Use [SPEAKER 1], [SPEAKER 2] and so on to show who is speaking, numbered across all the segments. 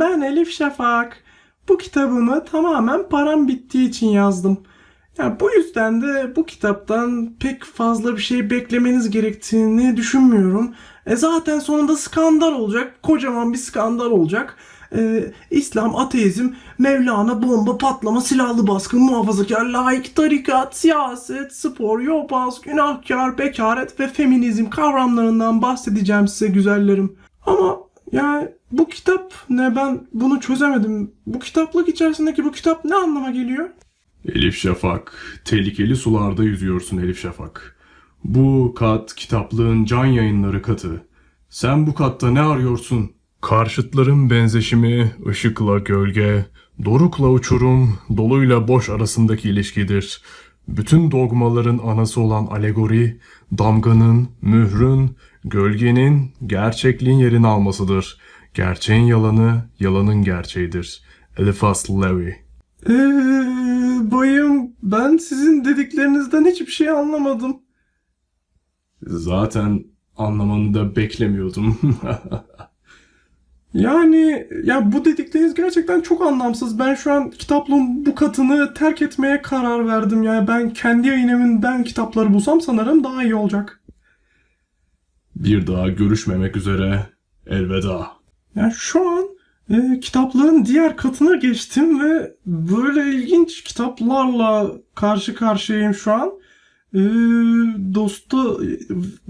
[SPEAKER 1] Ben Elif Şafak. Bu kitabımı tamamen param bittiği için yazdım. Ya bu yüzden de bu kitaptan pek fazla bir şey beklemeniz gerektiğini düşünmüyorum. E zaten sonunda skandal olacak. Kocaman bir skandal olacak. E, İslam, ateizm, Mevlana, bomba, patlama, silahlı baskın, muhafazakar, laik, tarikat, siyaset, spor, yobaz, günahkar, bekaret ve feminizm kavramlarından bahsedeceğim size güzellerim. Ama yani bu kitap ne ben bunu çözemedim. Bu kitaplık içerisindeki bu kitap ne anlama geliyor?
[SPEAKER 2] Elif Şafak, tehlikeli sularda yüzüyorsun Elif Şafak. Bu kat kitaplığın can yayınları katı. Sen bu katta ne arıyorsun? Karşıtların benzeşimi, ışıkla gölge, dorukla uçurum, doluyla boş arasındaki ilişkidir. Bütün dogmaların anası olan alegori, damganın, mührün, gölgenin, gerçekliğin yerini almasıdır. Gerçeğin yalanı, yalanın gerçeğidir. Eliphas Levi
[SPEAKER 1] Eee bayım ben sizin dediklerinizden hiçbir şey anlamadım.
[SPEAKER 2] Zaten anlamanı da beklemiyordum.
[SPEAKER 1] Yani ya bu dedikleriniz gerçekten çok anlamsız. Ben şu an kitaplığın bu katını terk etmeye karar verdim. Yani ben kendi yayın evinden kitapları bulsam sanırım daha iyi olacak.
[SPEAKER 2] Bir daha görüşmemek üzere. Elveda.
[SPEAKER 1] Yani şu an e, kitaplığın diğer katına geçtim ve böyle ilginç kitaplarla karşı karşıyayım şu an. E, Dosto,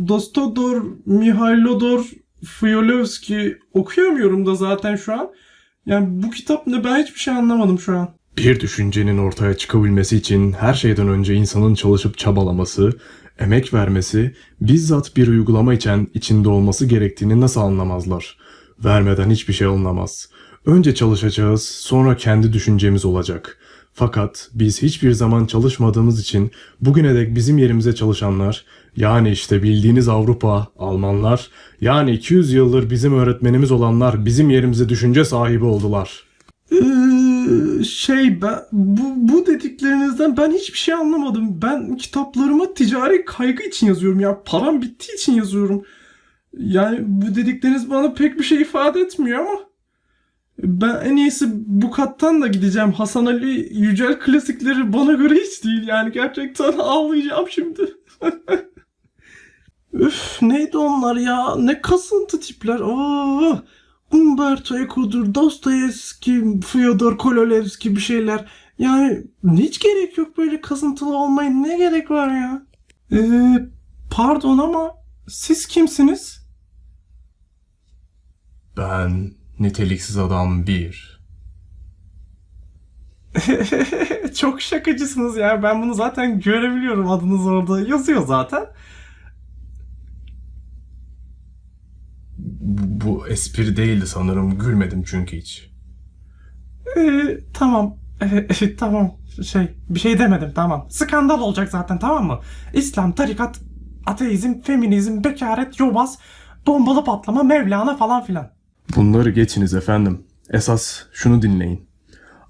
[SPEAKER 1] Dostodor, Mihailodor, Fyolovski okuyamıyorum da zaten şu an. Yani bu kitap ne ben hiçbir şey anlamadım şu an.
[SPEAKER 2] Bir düşüncenin ortaya çıkabilmesi için her şeyden önce insanın çalışıp çabalaması, emek vermesi, bizzat bir uygulama için içinde olması gerektiğini nasıl anlamazlar? Vermeden hiçbir şey olmaz. Önce çalışacağız, sonra kendi düşüncemiz olacak. Fakat biz hiçbir zaman çalışmadığımız için bugüne dek bizim yerimize çalışanlar, yani işte bildiğiniz Avrupa, Almanlar, yani 200 yıldır bizim öğretmenimiz olanlar bizim yerimize düşünce sahibi oldular.
[SPEAKER 1] Ee, şey ben bu, bu dediklerinizden ben hiçbir şey anlamadım. Ben kitaplarımı ticari kaygı için yazıyorum ya. Param bittiği için yazıyorum. Yani bu dedikleriniz bana pek bir şey ifade etmiyor ama ben en iyisi bu kattan da gideceğim. Hasan Ali Yücel klasikleri bana göre hiç değil yani gerçekten ağlayacağım şimdi. Üf neydi onlar ya? Ne kasıntı tipler. Aa, Umberto Eco'dur, Dostoyevski, Fyodor Kololevski bir şeyler. Yani hiç gerek yok böyle kasıntılı olmaya. Ne gerek var ya? Ee, pardon ama siz kimsiniz?
[SPEAKER 2] Ben niteliksiz adam bir.
[SPEAKER 1] Çok şakacısınız ya. Ben bunu zaten görebiliyorum. Adınız orada yazıyor zaten.
[SPEAKER 2] Bu, espri değildi sanırım. Gülmedim çünkü hiç.
[SPEAKER 1] Ee, tamam. Ee, tamam. Şey, bir şey demedim. Tamam. Skandal olacak zaten tamam mı? İslam, tarikat, ateizm, feminizm, bekaret, yobaz, bombalı patlama, Mevlana falan filan.
[SPEAKER 2] Bunları geçiniz efendim. Esas şunu dinleyin.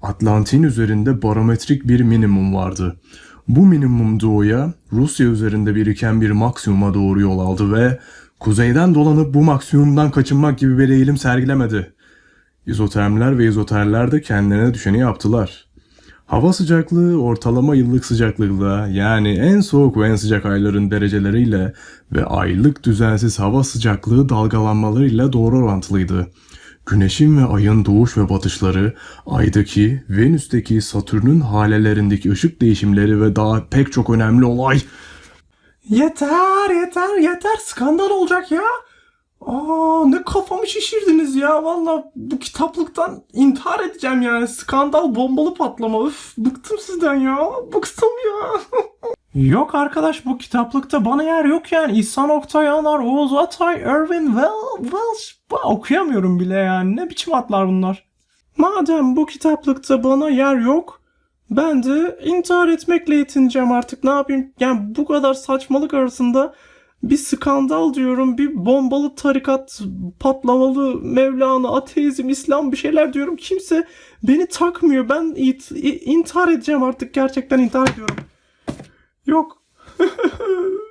[SPEAKER 2] Atlantin üzerinde barometrik bir minimum vardı. Bu minimum doğuya Rusya üzerinde biriken bir maksimuma doğru yol aldı ve kuzeyden dolanıp bu maksimumdan kaçınmak gibi bir eğilim sergilemedi. İzotermler ve izoterler de kendilerine düşeni yaptılar. Hava sıcaklığı ortalama yıllık sıcaklıkla yani en soğuk ve en sıcak ayların dereceleriyle ve aylık düzensiz hava sıcaklığı dalgalanmalarıyla doğru orantılıydı. Güneşin ve ayın doğuş ve batışları, aydaki, Venüs'teki, Satürn'ün halelerindeki ışık değişimleri ve daha pek çok önemli olay
[SPEAKER 1] Yeter, yeter, yeter. Skandal olacak ya. Aa, ne kafamı şişirdiniz ya. Valla bu kitaplıktan intihar edeceğim yani. Skandal, bombalı patlama. Üf, bıktım sizden ya. Bıktım ya. yok arkadaş bu kitaplıkta bana yer yok yani. İhsan Oktay Anar, Oğuz Atay, Irvin Well, Welsh. Okuyamıyorum bile yani. Ne biçim atlar bunlar. Madem bu kitaplıkta bana yer yok, ben de intihar etmekle yetineceğim artık. Ne yapayım? Yani bu kadar saçmalık arasında bir skandal diyorum, bir bombalı tarikat, patlamalı Mevlana, ateizm, İslam bir şeyler diyorum. Kimse beni takmıyor. Ben it- intihar edeceğim artık. Gerçekten intihar ediyorum. Yok.